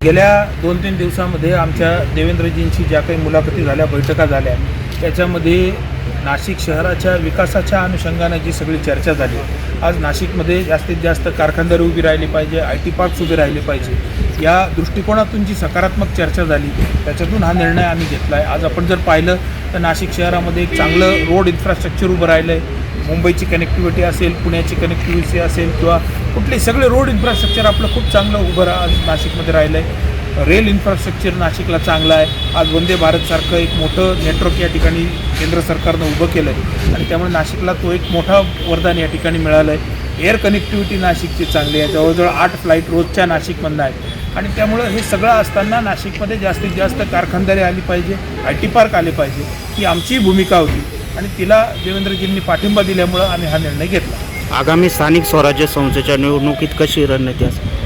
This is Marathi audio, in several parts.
गेल्या दोन तीन दिवसामध्ये आमच्या देवेंद्रजींची ज्या काही मुलाखती झाल्या बैठका झाल्या त्याच्यामध्ये नाशिक शहराच्या विकासाच्या अनुषंगानं जी सगळी चर्चा झाली आज नाशिकमध्ये जास्तीत जास्त कारखानदारी उभी राहिली पाहिजे आय टी पार्क्स उभे राहिले पाहिजे. या दृष्टिकोनातून जी सकारात्मक चर्चा झाली त्याच्यातून हा निर्णय आम्ही घेतला आहे आज आपण जर पाहिलं तर नाशिक शहरामध्ये एक चांगलं रोड इन्फ्रास्ट्रक्चर उभं राहिलं आहे मुंबईची कनेक्टिव्हिटी असेल पुण्याची कनेक्टिव्हिटी असेल किंवा कुठले सगळे रोड इन्फ्रास्ट्रक्चर आपलं खूप चांगलं उभं रा आज नाशिकमध्ये राहिलं आहे रेल इन्फ्रास्ट्रक्चर नाशिकला चांगलं आहे. आज वंदे भारतसारखं एक मोठं नेटवर्क या ठिकाणी केंद्र सरकारनं उभं केलं आहे आणि त्यामुळे नाशिकला तो एक मोठा वरदान या ठिकाणी मिळालं आहे एअर कनेक्टिव्हिटी नाशिकची चांगली आहे. जवळजवळ आठ फ्लाईट रोजच्या नाशिकमधनं आहेत. आणि त्यामुळं हे सगळं असताना नाशिकमध्ये जास्तीत जास्त कारखानदारी आली पाहिजे आय टी पार्क आले पाहिजे ही आमची भूमिका होती. आणि तिला देवेंद्रजींनी पाठिंबा दिल्यामुळं आम्ही हा निर्णय घेतला. आगामी स्थानिक स्वराज्य संस्थेच्या निवडणुकीत कशी रणनीती असेल?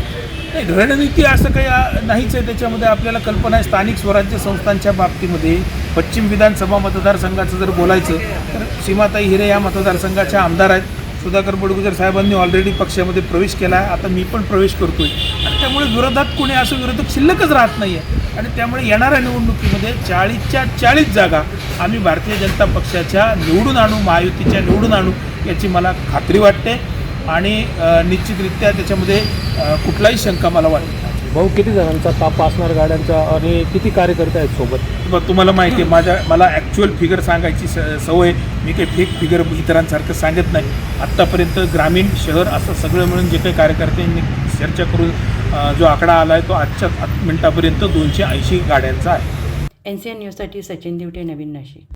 नाही रणनीती असं काही नाहीच आहे त्याच्यामध्ये. आपल्याला कल्पना आहे स्थानिक स्वराज्य संस्थांच्या बाबतीमध्ये पश्चिम विधानसभा मतदारसंघाचं जर बोलायचं तर सीमाताई हिरे या मतदारसंघाच्या आमदार आहेत. सुधाकर बडगुजर साहेबांनी ऑलरेडी पक्षामध्ये प्रवेश केला आहे. आता मी पण प्रवेश करतोय. आणि त्यामुळे विरोधात कोणी असं विरोधक शिल्लकच राहत नाही आहे आणि त्यामुळे येणाऱ्या निवडणुकीमध्ये चाळीसच्या चाळीस जागा आम्ही भारतीय जनता पक्षाच्या निवडून आणू महायुतीच्या निवडून आणू याची मला खात्री वाटते. आणि निश्चितरित्या त्याच्यामध्ये कुठलाही शंका मला वाटत नाही. भाऊ किती जणांचा ताप असणार गाड्यांचा आणि किती कार्यकर्ते आहेत सोबत? मग तुम्हाला माहिती आहे माझ्या मला ॲक्च्युअल फिगर सांगायची स सवय मी काही फेक फिगर इतरांसारखं सांगत नाही. आत्तापर्यंत ग्रामीण शहर असं सगळं मिळून जे काही कार्यकर्त्यांनी चर्चा करून जो आकडा आला आहे तो आजच्या आत- मिनिटापर्यंत दोनशे ऐंशी गाड्यांचा आहे. एन सी एन न्यूजसाठी सचिन दिवटे नवीन नाशिक.